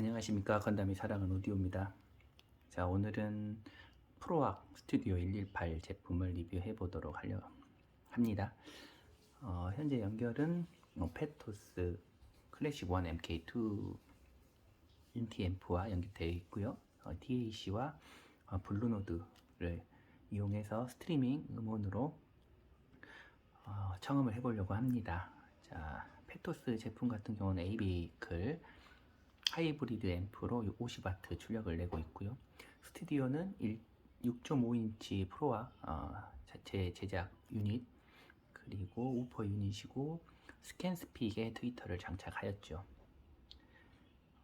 안녕하십니까. 건담이 사랑하는 오디오입니다. 자 오늘은 프로악 스튜디오 118 제품을 리뷰해 보도록 하려 합니다. 어, 현재 연결은 어, 페토스 클래식 1 MK2 인티 앰프와 연결되어 있고요. 어, DAC와 어, 블루노드를 이용해서 스트리밍 음원으로 어, 청음을 해보려고 합니다. 자 페토스 제품 같은 경우는 AB클 하이브리드 앰프로 50W 출력을 내고 있고요. 스튜디오는 6.5인치 프로와 어, 자체 제작 유닛 그리고 우퍼 유닛이고 스캔스픽에 트위터를 장착하였죠.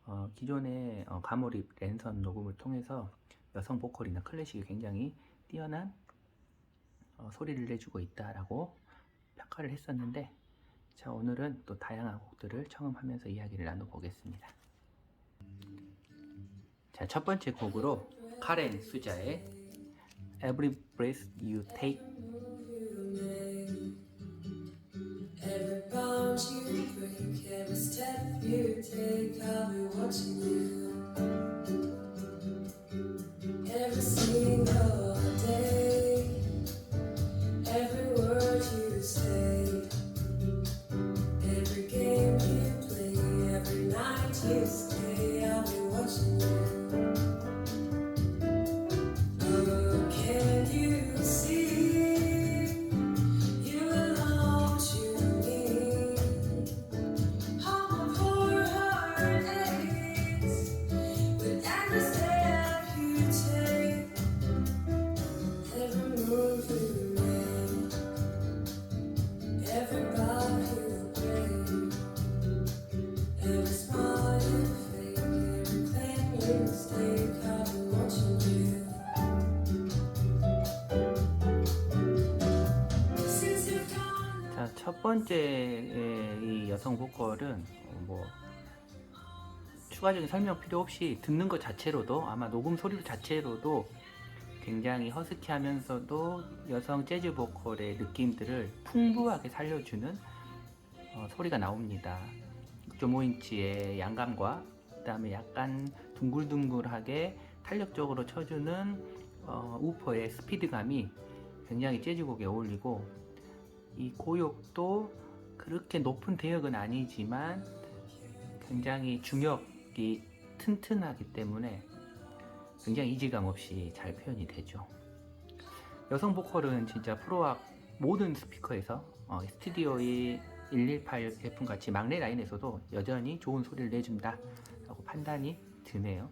어, 기존의 어, 가몰입 랜선 녹음을 통해서 여성 보컬이나 클래식이 굉장히 뛰어난 어, 소리를 내주고 있다라고 평가를 했었는데 자 오늘은 또 다양한 곡들을 청음하면서 이야기를 나눠보겠습니다. 자, 첫 번째 곡으로 카렌 수자의 Every Breath You Take Every bound you break, every step you take, I'll be watching you. 번째 이 여성 보컬은 어, 뭐 추가적인 설명 필요 없이 듣는 것 자체로도 아마 녹음 소리 자체로도 굉장히 허스키하면서도 여성 재즈 보컬의 느낌들을 풍부하게 살려주는 어, 소리가 나옵니다. 6.5인치의 양감과 그다음에 약간 둥글둥글하게 탄력적으로 쳐주는 어, 우퍼의 스피드감이 굉장히 재즈곡에 어울리고 이 고역도 그렇게 높은 대역은 아니지만 굉장히 중역이 튼튼하기 때문에 굉장히 이질감 없이 잘 표현이 되죠. 여성 보컬은 진짜 프로악 모든 스피커에서 어, 스튜디오의 118 제품 같이 막내 라인에서도 여전히 좋은 소리를 내준다 라고 판단이 드네요.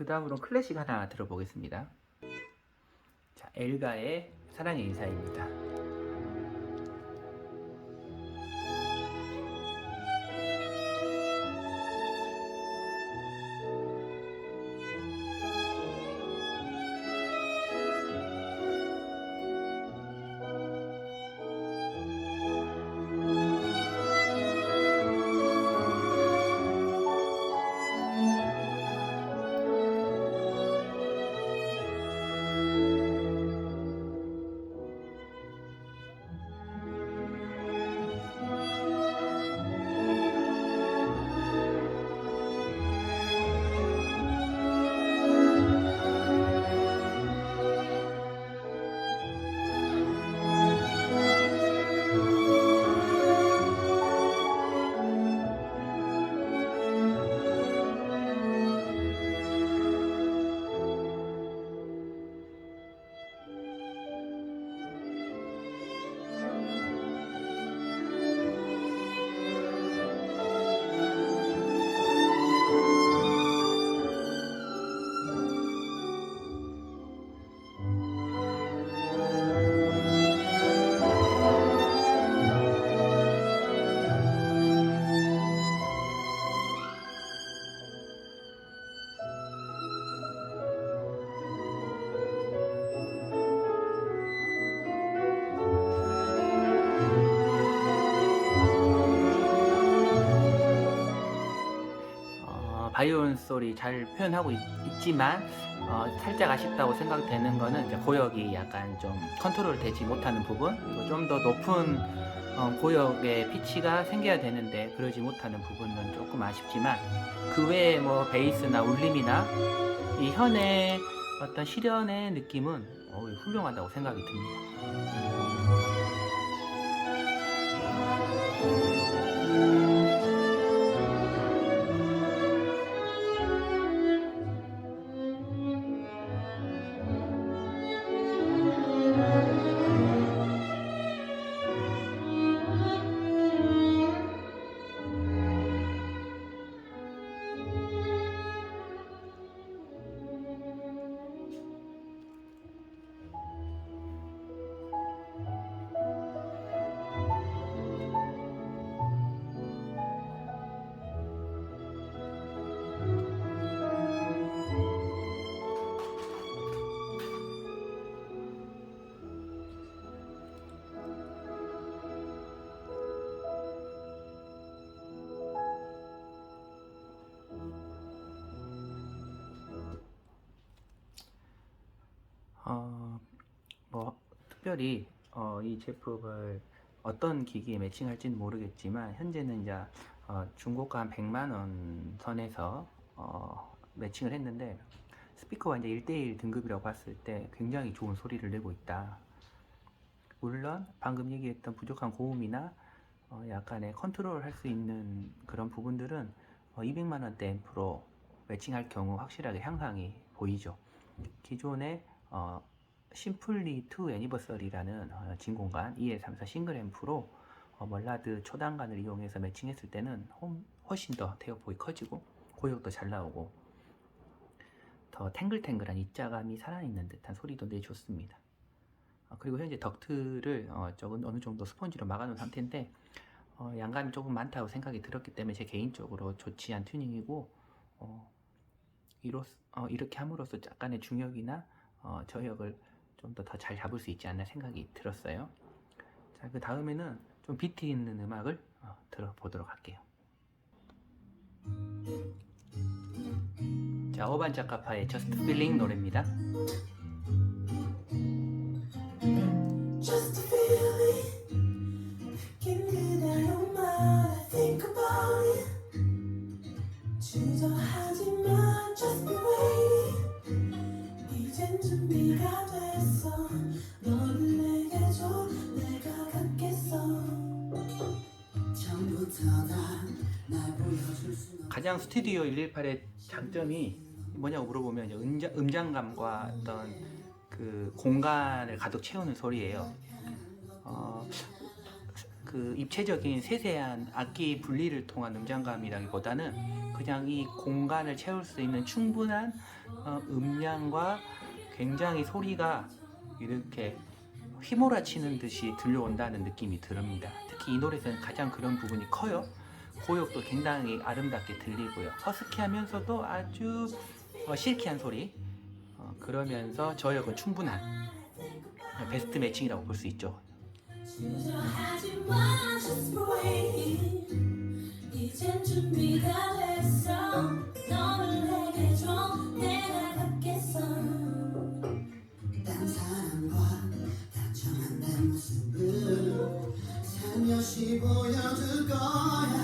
그 다음으로 클래식 하나 들어보겠습니다. 자, 엘가의 사랑의 인사입니다. 바이올린 소리 잘 표현하고 있, 지만 어, 살짝 아쉽다고 생각되는 거는 이제 고역이 약간 좀 컨트롤 되지 못하는 부분 그리고 좀 더 높은 어, 고역의 피치가 생겨야 되는데 그러지 못하는 부분은 조금 아쉽지만 그 외에 뭐 베이스나 울림이나 이 현의 어떤 실현의 느낌은 어, 훌륭하다고 생각이 듭니다. 특별히 어, 이 제품을 어떤 기기에 매칭할지는 모르겠지만 현재는 이제 어, 중고가 한 100만 원 선에서 어, 매칭을 했는데 스피커가 이제 1대1 등급이라고 봤을 때 굉장히 좋은 소리를 내고 있다. 물론 방금 얘기했던 부족한 고음이나 어, 약간의 컨트롤 할 수 있는 그런 부분들은 어, 200만 원대 앰프로 매칭할 경우 확실하게 향상이 보이죠. 기존의 어, 심플리 투 애니버서리라는 어, 진공관 2L34 싱글 앰프로 어, 멀라드 초단관을 이용해서 매칭했을 때는 홈- 훨씬 더 태엽폭이 커지고 고역도 잘 나오고 더 탱글탱글한 입자감이 살아있는 듯한 소리도 내줬습니다. 어, 그리고 현재 덕트를 어, 조금 어느 정도 스펀지로 막아놓은 상태인데 어, 양감이 조금 많다고 생각이 들었기 때문에 제 개인적으로 좋지 않은 튜닝이고 이렇게 함으로써 약간의 중역이나 어, 저역을 좀더더잘 잡을 수 있지 않나 생각이 들었어요. 자, 그 다음에는 좀 비트 있는 음악을 어, 들어보도록 할게요. 자, 어반 자카파의 Just Feeling 노래입니다. 주저하지 마 Just be waiting 이젠 준비가 가장 스튜디오 118의 장점이 뭐냐고 물어보면 음자, 음장감과 어떤 그 공간을 가득 채우는 소리예요. 어, 그 입체적인 세세한 악기 분리를 통한 음장감이라기보다는 그냥 이 공간을 채울 수 있는 충분한 어, 음량과 굉장히 소리가 이렇게 휘몰아치는 듯이 들려온다는 느낌이 듭니다. 특히 이 노래에서는 가장 그런 부분이 커요. 고역도 굉장히 아름답게 들리고요. 허스키하면서도 아주 어, 실키한 소리. 어, 그러면서 저역은 충분한 베스트 매칭이라고 볼 수 있죠. 사람과 다정한 내 모습을 살며시 보여줄 거야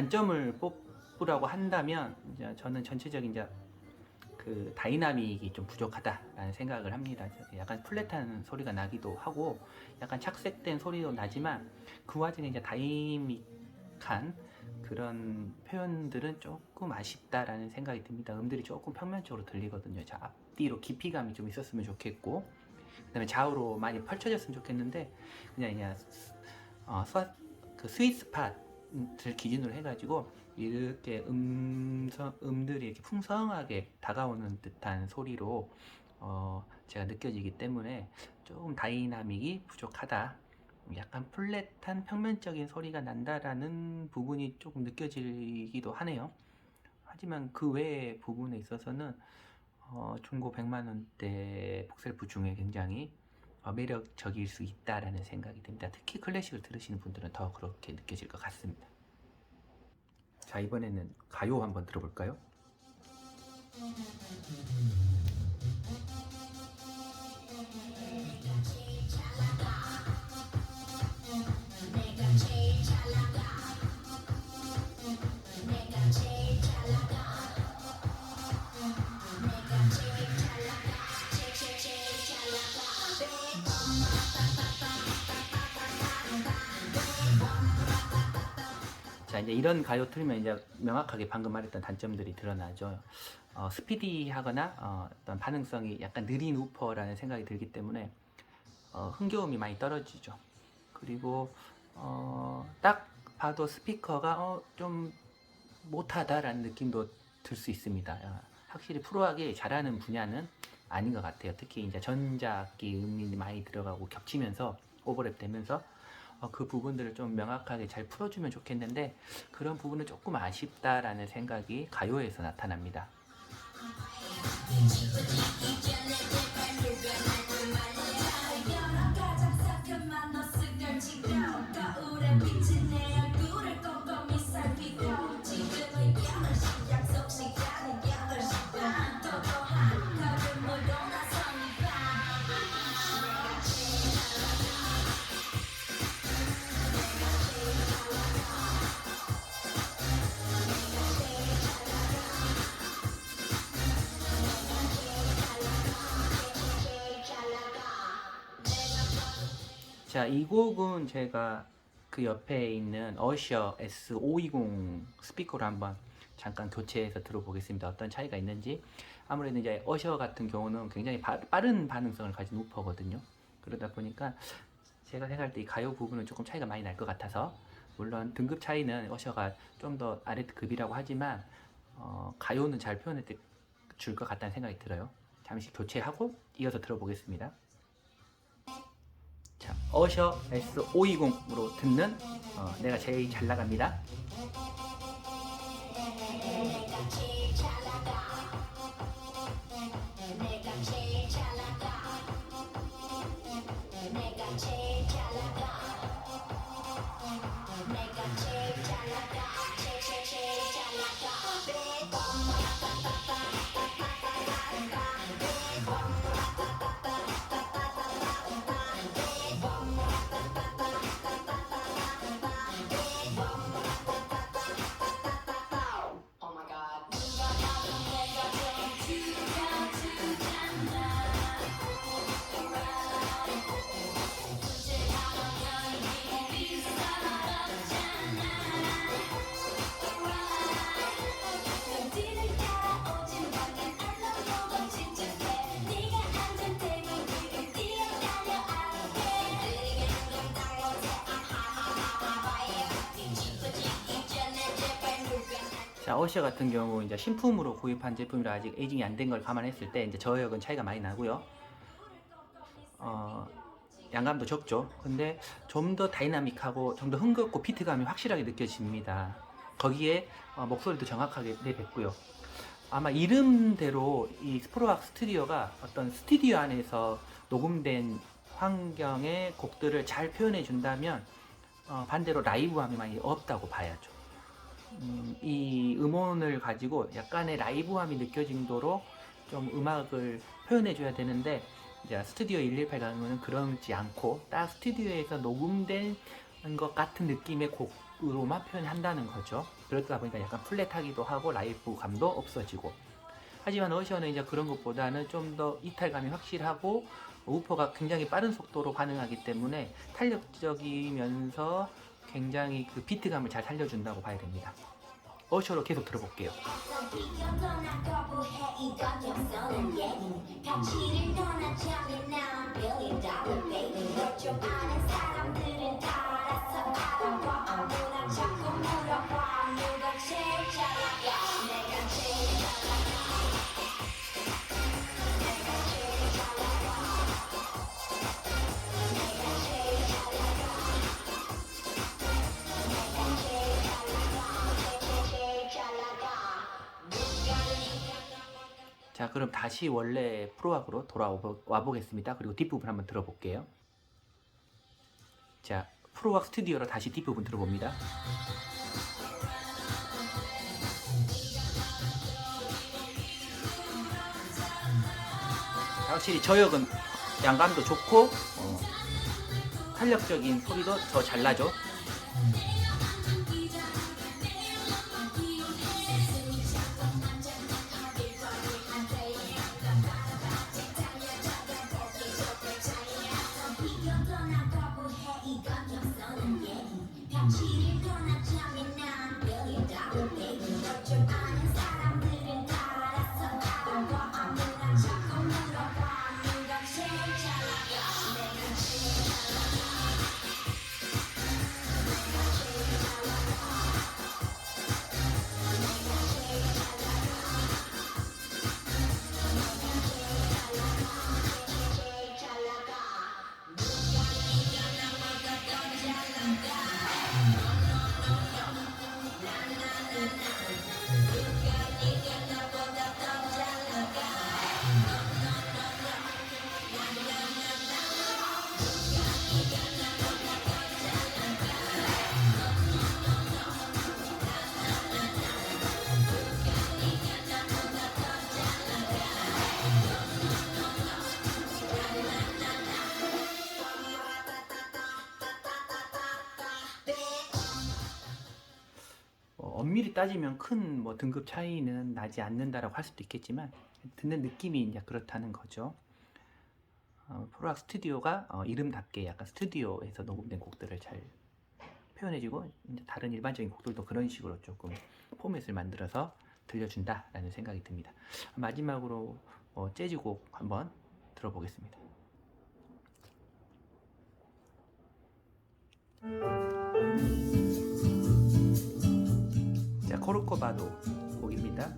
단점을 뽑으라고 한다면 이제 저는 전체적인 이제 그 다이나믹이 좀 부족하다라는 생각을 합니다. 약간 플랫한 소리가 나기도 하고 약간 착색된 소리도 나지만 그 와중에 이제 다이나믹한 그런 표현들은 조금 아쉽다라는 생각이 듭니다. 음들이 조금 평면적으로 들리거든요. 자, 앞뒤로 깊이감이 좀 있었으면 좋겠고 그다음에 좌우로 많이 펼쳐졌으면 좋겠는데 그냥 그냥 어, 그 스윗 스팟 을 기준으로 해가지고 이렇게 음성 음들이 이렇게 풍성하게 다가오는 듯한 소리로 어, 제가 느껴지기 때문에 조금 다이나믹이 부족하다. 약간 플랫한 평면적인 소리가 난다라는 부분이 조금 느껴지기도 하네요. 하지만 그 외의 부분에 있어서는 어, 중고 100만 원대 복셀프 중에 굉장히 어, 매력적일 수 있다라는 생각이 듭니다. 특히 클래식을 들으시는 분들은 더 그렇게 느껴질 것 같습니다. 자 이번에는 가요 한번 들어볼까요? 자 이제 이런 가요 틀면 이제 명확하게 방금 말했던 단점들이 드러나죠. 어, 스피디하거나 어, 어떤 반응성이 약간 느린 우퍼라는 생각이 들기 때문에 어, 흥겨움이 많이 떨어지죠. 그리고 어, 딱 봐도 스피커가 어, 좀 못하다라는 느낌도 들 수 있습니다. 어, 확실히 프로하게 잘하는 분야는 아닌 것 같아요. 특히 이제 전자악기 음이 많이 들어가고 겹치면서 오버랩 되면서 어, 그 부분들을 좀 명확하게 잘 풀어주면 좋겠는데 그런 부분은 조금 아쉽다라는 생각이 가요에서 나타납니다. 자, 이 곡은 제가 그 옆에 있는 어셔 S520 스피커로 한번 잠깐 교체해서 들어보겠습니다. 어떤 차이가 있는지. 아무래도 이제 어셔 같은 경우는 굉장히 바- 빠른 반응성을 가진 우퍼거든요. 그러다 보니까 제가 생각할 때 이 가요 부분은 조금 차이가 많이 날 것 같아서 물론 등급 차이는 어셔가 좀 더 아래 급이라고 하지만 어, 가요는 잘 표현해 줄 것 같다는 생각이 들어요. 잠시 교체하고 이어서 들어보겠습니다. 자, 어셔 S520으로 듣는 어, 내가 제일 잘 나갑니다. 자, 어시어 같은 경우 이제 신품으로 구입한 제품이라 아직 에이징이 안 된 걸 감안했을 때 이제 저역은 차이가 많이 나고요. 어, 양감도 적죠. 근데 좀 더 다이나믹하고 좀 더 흥겹고 비트감이 확실하게 느껴집니다. 거기에 어, 목소리도 정확하게 내뱉고요. 아마 이름대로 이 스프로악 스튜디오가 어떤 스튜디오 안에서 녹음된 환경의 곡들을 잘 표현해 준다면 어, 반대로 라이브함이 많이 없다고 봐야죠. 음, 이 음원을 가지고 약간의 라이브함이 느껴지도록 좀 음악을 표현해 줘야 되는데 이제 스튜디오 118 가면은 그러지 않고 딱 스튜디오에서 녹음된 것 같은 느낌의 곡으로만 표현한다는 거죠. 그러다 보니까 약간 플랫하기도 하고 라이브 감도 없어지고 하지만 어시어는 이제 그런 것보다는 좀 더 이탈감이 확실하고 우퍼가 굉장히 빠른 속도로 반응하기 때문에 탄력적이면서 굉장히 그 비트감을 잘 살려준다고 봐야 됩니다. 어시어로 계속 들어볼게요. 자, 그럼 다시 원래 프로악으로 돌아와 보겠습니다. 그리고 뒷부분 한번 들어볼게요. 자, 프로악 스튜디오로 다시 뒷부분 들어봅니다. 자, 확실히 저역은 양감도 좋고 어, 탄력적인 소리도 더 잘 나죠. 따지면 큰 뭐 등급 차이는 나지 않는다라고 할 수도 있겠지만 듣는 느낌이 이제 그렇다는 거죠. 어, 프로악 스튜디오가 어, 이름답게 약간 스튜디오에서 녹음된 곡들을 잘 표현해주고 다른 일반적인 곡들도 그런 식으로 조금 포맷을 만들어서 들려준다라는 생각이 듭니다. 마지막으로 어, 재즈곡 한번 들어보겠습니다. 코르코바도 곡입니다.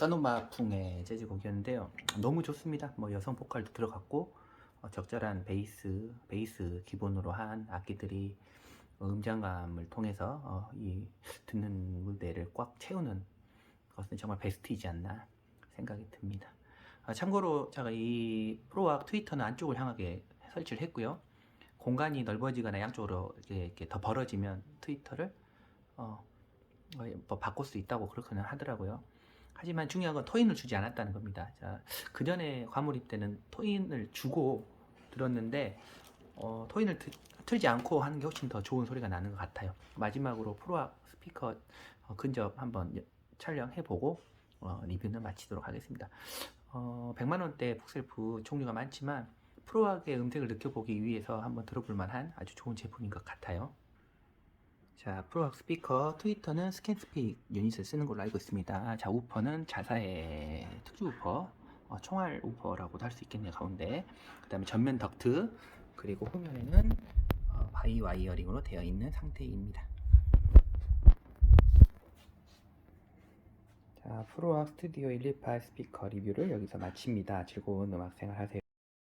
보사노마풍의 재즈 곡이었는데요. 너무 좋습니다. 뭐 여성 보컬도 들어갔고 어, 적절한 베이스, 베이스 기본으로 한 악기들이 음장감을 통해서 어, 이 듣는 무대를 꽉 채우는 것은 정말 베스트이지 않나 생각이 듭니다. 아, 참고로 제가 이 프로악 트위터는 안쪽을 향하게 설치를 했고요. 공간이 넓어지거나 양쪽으로 이렇게, 이렇게 더 벌어지면 트위터를 어, 어, 뭐 바꿀 수 있다고 그렇게는 하더라고요. 하지만 중요한 건 토인을 주지 않았다는 겁니다. 자, 그 전에 과몰입 때는 토인을 주고 들었는데 어, 토인을 트- 틀지 않고 하는 게 훨씬 더 좋은 소리가 나는 것 같아요. 마지막으로 프로악 스피커 어, 근접 한번 여- 촬영해보고 어, 리뷰는 마치도록 하겠습니다. 어, 100만 원대 북셀프 종류가 많지만 프로악의 음색을 느껴보기 위해서 한번 들어볼 만한 아주 좋은 제품인 것 같아요. 자, 프로악 스피커 트위터는 스캔스픽 유닛을 쓰는 걸로 알고 있습니다. 자, 우퍼는 자사의 특수 우퍼, 어, 총알 우퍼라고도 할 수 있겠네요, 가운데. 그 다음에 전면 덕트, 그리고 후면에는 어, 바이 와이어링으로 되어 있는 상태입니다. 자, 프로악 스튜디오 118 스피커 리뷰를 여기서 마칩니다. 즐거운 음악 생활 하세요.